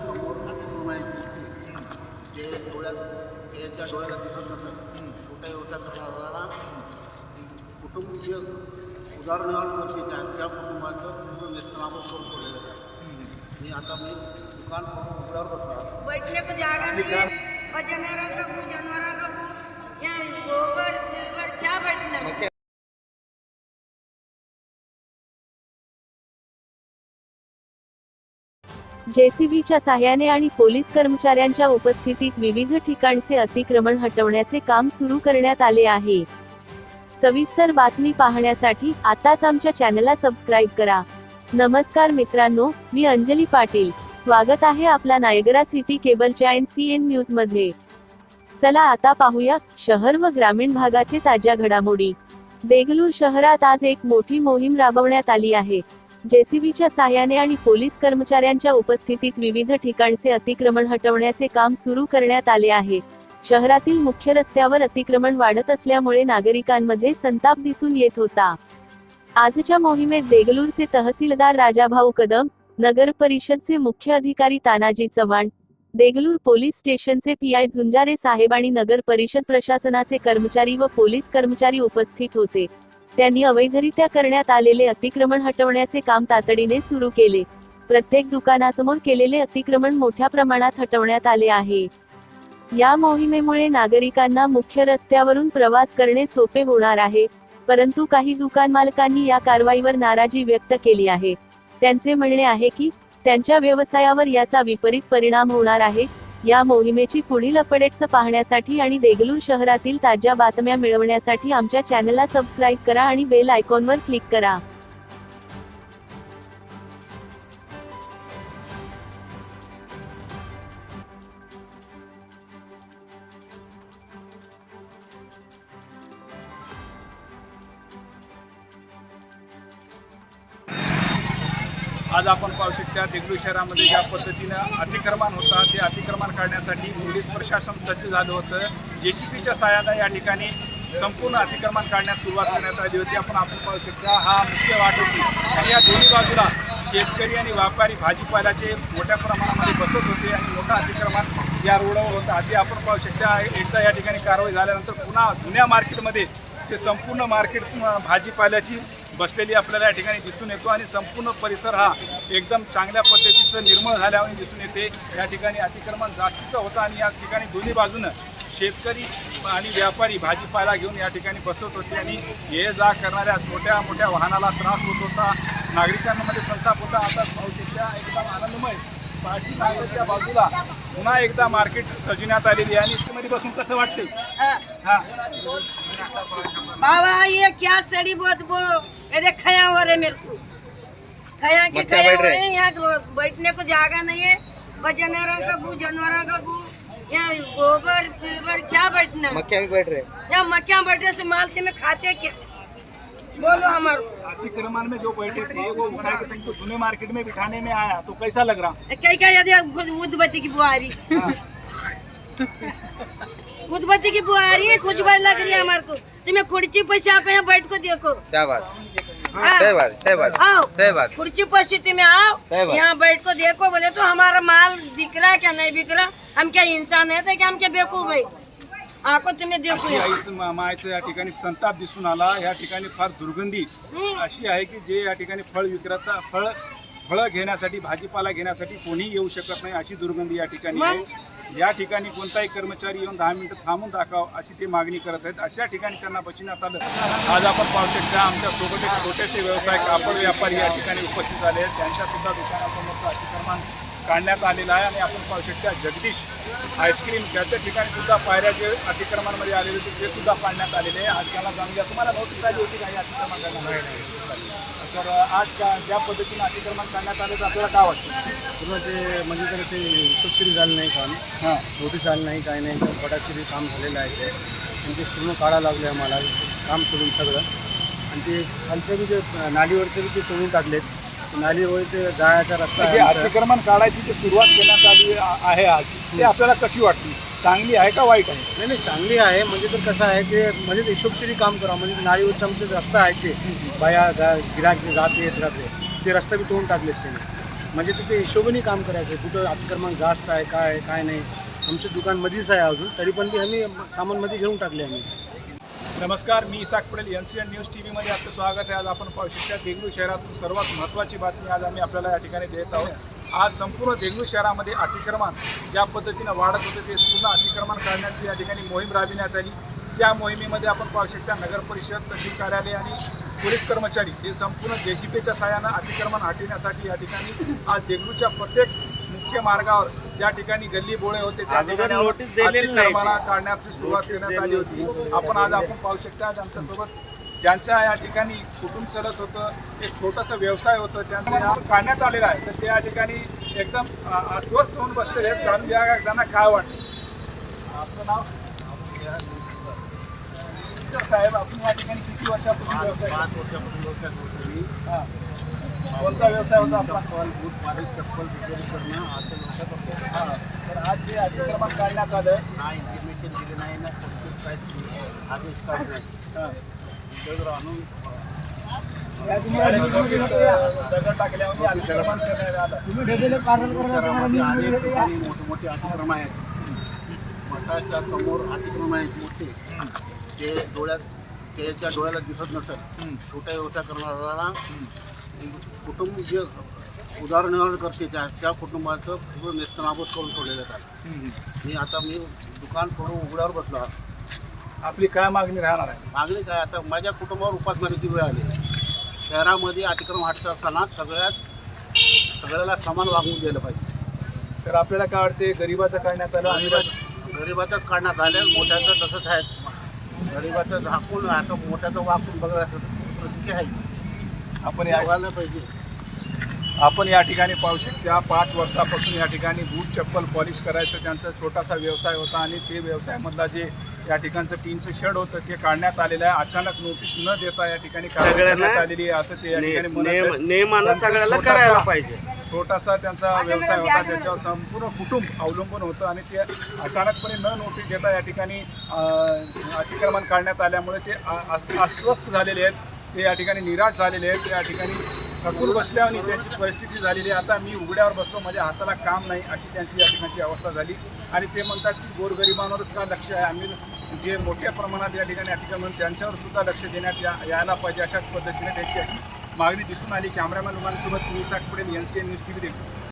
समोर अतिक्रम आहे जे डोळ्यात याच्या डोळ्याला दिसत नसत छोट्या छोट्या घराला कुटुंबीय उदाहरणावर करते त्या त्या कुटुंबाचं पूर्ण नेस्तनाबूत करून सोडलेलं आहे मी आता मी दुकान करून उघड्यावर बसला बैठने को जगह नहीं है और जानवरों का गु जानवरों का गोबर गोबर क्या बैठना जेसीबीच्या साह्याने आणि पोलीस कर्मचाऱ्यांच्या उपस्थितीत विविध ठिकाणचे अतिक्रमण हटवण्याचे काम सुरू करण्यात आले आहे. सविस्तर बातमी पाहण्यासाठी आताच आमच्या चॅनलला सबस्क्राईब करा. नमस्कार मित्रांनो मी अंजली पाटील. स्वागत आहे आपला नायगरा सिटी केबलच्या एन सी एन न्यूजमध्ये. चला आता पाहूया शहर व ग्रामीण भागाचे ताज्या घडामोडी. देगलूर शहरात आज एक मोठी मोहीम राबवण्यात आली आहे. जेसीबीच्या सहाय्याने आणि पोलीस कर्मचाऱ्यांच्या उपस्थितीत विविध ठिकाणचे अतिक्रमण हटवण्याचे काम सुरू करण्यात आले आहे. शहरातील मुख्य रस्त्यावर अतिक्रमण वाढत असल्यामुळे नागरिकांमध्ये संताप दिसून येत होता. आजच्या मोहिमेत देगलूरचे तहसीलदार राजाभाऊ कदम नगर परिषदचे मुख्य अधिकारी तानाजी चव्हाण देगलूर पोलीस स्टेशनचे पीआय झुंजारे साहेब आणि नगर परिषद प्रशासनाचे कर्मचारी व पोलीस कर्मचारी उपस्थित होते. त्यांनी अवैधरित्या करण्यात आलेले अतिक्रमण हटवण्याचे काम तातडीने सुरू केले. प्रत्येक दुकानासमोर केलेले अतिक्रमण मोठ्या प्रमाणात हटवण्यात आले आहे. या मोहिमेमुळे नागरिकांना मुख्य रस्त्यावरून प्रवास करणे सोपे होणार आहे परंतु काही दुकान मालकांनी या कारवाईवर नाराजी व्यक्त केली आहे. त्यांचे म्हणणे आहे की त्यांच्या व्यवसायावर याचा विपरीत परिणाम होणार आहे या मोहिमेची पुढील अपडेट्स पाहण्यासाठी आणि देगलूर शहरातील ताज्या बातम्या मिळवण्यासाठी आमच्या चॅनलला सबस्क्राईब करा आणि बेल आयकॉनवर क्लिक करा. आज आपण पाहू शकता देगलूर शहरामध्ये ज्या पद्धतीनं अतिक्रमण होता ते अतिक्रमण काढण्यासाठी पोलीस प्रशासन सज्ज झालं होतं. जे सी पीच्या सहाय्यानं या ठिकाणी संपूर्ण अतिक्रमण काढण्यास सुरुवात करण्यात आली होती. आपण आपण पाहू शकता हा मुख्य वाट होती. आणि या दोन्ही बाजूला शेतकरी आणि व्यापारी भाजीपाल्याचे मोठ्या प्रमाणामध्ये बसत होते आणि मोठं अतिक्रमण या रोडवर होतं. आधी आपण पाहू शकता एकदा या ठिकाणी कारवाई झाल्यानंतर पुन्हा जुन्या मार्केटमध्ये ते संपूर्ण मार्केट भाजीपाल्याची बसलेली आपल्याला या ठिकाणी दिसून येतो आणि संपूर्ण परिसर हा एकदम चांगल्या पद्धतीचं निर्मळ झाल्यामुळे दिसून येते. या ठिकाणी अतिक्रमण जास्तीचं होतं आणि या ठिकाणी दोन्ही बाजूनं शेतकरी आणि व्यापारी भाजीपाला घेऊन या ठिकाणी बसत होते आणि ये जा करणाऱ्या छोट्या मोठ्या वाहनाला त्रास होत होता. नागरिकांमध्ये संताप होता. आता भाऊ शकता एकदम आनंदमय पार्टी बाजूला पुन्हा एकदा मार्केट सजवण्यात आलेली आहे. आणि मध्ये बसून कसं वाटते हा. बाबा ये क्या सड़ी बहुत वो ये देख खया हो रहे मेरे को. खया के खया बैठ हो रहे रहे यहाँ बैठने को जगह नहीं है. जानवरों का गु जानवरों का गु. यहाँ गोबर गोबर क्या बैठना मक्या भी बैठ रहे यहाँ मक्खियाँ बैठने से मालते में खाते क्या? बोलो हमारे अतिक्रमण में जो बैठे थे वो उठा के तुमको जूने मार्केट में बिठाने में आया तो कैसा लग रहा? कई कई यदि उदबत्ती की बुआरी। उदबत्ती की बुआरी है खुशबू लग रही है हमारे को। तुम्हें कुर्ची पर आको यहाँ बैठ को देखो। क्या बात हाँ। सही बात सही बात आओ। सही बात खुर्ची पर से तुम्हें आओ। यहाँ बैठ को देखो बोले तो हमारा माल दिख रहा है क्या नहीं बिक रहा? हम क्या इंसान है तो क्या हम क्या बेवकूफ़ भाई आको तुम्हें देखो अशी यहाँ। आईच मा- मायचं या ठिकाणी संताप दिसून आला. या ठिकाणी फार दुर्गंधी. अशी आहे की जे या ठिकाणी फळ विक्रेता फळ फळं घेण्यासाठी भाजीपाला घेण्यासाठी कोणीही येऊ शकत नाही अशी दुर्गंधी या ठिकाणी आहे. या ठिकाणी कोणताही कर्मचारी येऊन दहा मिनिटं थांबून दाखव अशी ते मागणी करत आहेत. अशा ठिकाणी त्यांना बचिण्यात आलं. आज आपण पाहू शकता आमच्यासोबत एक छोटेसे व्यवसाय कापड व्यापारी या ठिकाणी उपस्थित झाले आहेत. त्यांच्या सुद्धा दुकानासमोरचं अतिक्रमण काढण्यात आलेलं आहे आणि आपण पाहू शकता जगदीश आईस्क्रीम त्याच्या ठिकाणी सुद्धा पायऱ्या जे अतिक्रमणामध्ये आलेले होते ते सुद्धा काढण्यात आलेले आहे. आज त्याला जाणून घ्या. तुम्हाला नोटीस आली होती काही अतिक्रमण करण्यात तर आज का ज्या पद्धतीने अतिक्रमण करण्यात आलं तर आपल्याला काय वाटतं? पूर्ण ते म्हणजे तर ते यशस्वी झालं नाही काम हां. नोटीस आलं नाही काही नाही. तर फटाकरी काम झालेलं आहे ते. आणि ते पूर्ण काढा लागले आम्हाला. काम सोडून सगळं. आणि ते खालचं बी जे नालीवरचे बी ते तोडून टाकलेत. नालीवर ते जायचा रस्ता म्हणजे आहे आमचा. अतिक्रमण काढायची जी सुरुवात करण्यात आली आ- आहे आज ते आपल्याला कशी वाटते चांगली आहे का वाईट आहे? नाही नाही चांगली आहे. म्हणजे तर कसं आहे ते म्हणजे हिशोबशीरी काम करा. म्हणजे नाळीवरचे आमचे रस्ता आहे ते बाया गा गिराक जे जात येत राहते. ते रस्ता बी तोडून टाकलेत त्यांनी. म्हणजे तिथे हिशोबाने काम करायचं. कुठं अतिक्रमण जास्त आहे काय आहे, काय नाही. आमचं दुकान मध्येच आहे अजून. तरी पण बी आम्ही सामानमध्ये घेऊन टाकले आम्ही. नमस्कार मी Isak Patel N C N news T व्हीमध्ये आपलं स्वागत आहे. आज आपण पाहू शकता देगलू शहरातून सर्वात महत्त्वाची बातमी आज आम्ही आपल्याला या ठिकाणी देत आहोत. आज संपूर्ण देगलू शहरामध्ये अतिक्रमण ज्या पद्धतीनं वाढत होते ते पूर्ण अतिक्रमण करण्याची या ठिकाणी मोहीम राबविण्यात आली. त्या मोहिमेमध्ये आपण पाहू शकता नगर परिषद तहसील कार्यालय आणि पोलीस कर्मचारी हे संपूर्ण जे सी पीच्या सहाय्यानं अतिक्रमण हटविण्यासाठी या ठिकाणी आज देगलूच्या प्रत्येक मुख्य मार्गावर ज्या ठिकाणी गल्ली बोळे होते त्या ठिकाणी नोटीस दिलेली नाही. अतिक्रमणा काढण्याची सुरुवात करण्यात आली होती. आपण आज आपण पाहू शकता आज आमच्यासोबत ज्यांच्या या ठिकाणी कुटुंब चालत होतं एक छोटासा व्यवसाय होतं त्यांचं या काढण्यात आलेलं आहे. तर ते या ठिकाणी एकदम अस्वस्थ होऊन बसलेले आहेत. कारण या त्यांना काय वाटतं? आपलं नाव? साहेब आपण या ठिकाणी किती वर्षापासून पाच व्यवसाय कोणता व्यवसाय होता आपला? चप्पल बूट मारे चप्पल रिपेअरी करणं असं व्यवसाय करतो हां. तर आज जे अतिक्रमण काढण्यात आलं ना इंटिमेशन दिले नाही ना पुस्तक काय आदेश नाही. हां. दगड आणून दगड टाकल्यावर अतिक्रमण करण्यात आलं. शहरामध्ये अनेक ठिकाणी मोठमोठे अतिक्रम आहेत. मठाच्या समोर अतिक्रम आहेत मोठे. ते डोळ्यात त्याच्या डोळ्याला दिसत नसत छोट्या व्यवसाय करणाऱ्याला कुटुंब जे उदाहरण करते त्या त्या कुटुंबाचं पूर्ण नेस्तनाबूत करून सोडलेलं आहे. मी आता मी दुकान सोडून उघड्यावर बसलो. आपली काय मागणी राहणार आहे? मागणी काय? आता माझ्या कुटुंबावर उपासमारीची वेळ आली. शहरामध्ये अतिक्रम हटत असताना सगळ्यात सगळ्याला समान वागवून दिलं पाहिजे. तर आपल्याला काय वाटते? गरिबाचं करण्यात आलं आणि गरीबाचं गरीबाचंच काढण्यात आलं मोठ्याचं तसंच आहे. गरीबाचं झाकून असं मोठ्याचं वाकून बघत असं परिस्थिती आहे. आपण या पाहिजे. आपण या ठिकाणी पाहू शकता पाच वर्षापासून या ठिकाणी बूट चप्पल पॉलिश करायचं त्यांचा छोटासा व्यवसाय होता आणि ते व्यवसायामधला जे या ठिकाणचं टीनचं शेड होतं ते काढण्यात आलेलं आहे. अचानक नोटीस न देता या ठिकाणी करण्यात आलेली आहे असं ते या ठिकाणी सगळ्याला करायला पाहिजे. छोटासा त्यांचा व्यवसाय होता त्याच्यावर संपूर्ण कुटुंब अवलंबून होतं आणि ते अचानकपणे न नोटीस देता या ठिकाणी अतिक्रमण काढण्यात आल्यामुळे ते अस्वस्थ झालेले आहेत. ते या ठिकाणी निराश झालेले आहेत. त्या ठिकाणी थकून बसल्याने त्यांची परिस्थिती झालेली आहे. आता मी उघड्यावर बसलो. माझ्या हाताला काम नाही अशी त्यांची या ठिकाणची अवस्था झाली. आणि ते म्हणतात की गोरगरिबांवरच का लक्ष आहे? आम्ही जे मोठ्या प्रमाणात या ठिकाणी अतिक्रमण त्यांच्यावर सुद्धा लक्ष देण्यात या यायला पाहिजे अशाच पद्धतीने त्यांची अशी मागणी दिसून आली. कॅमेरामॅन रुमांसोबत मी साक पडेल N C N news T V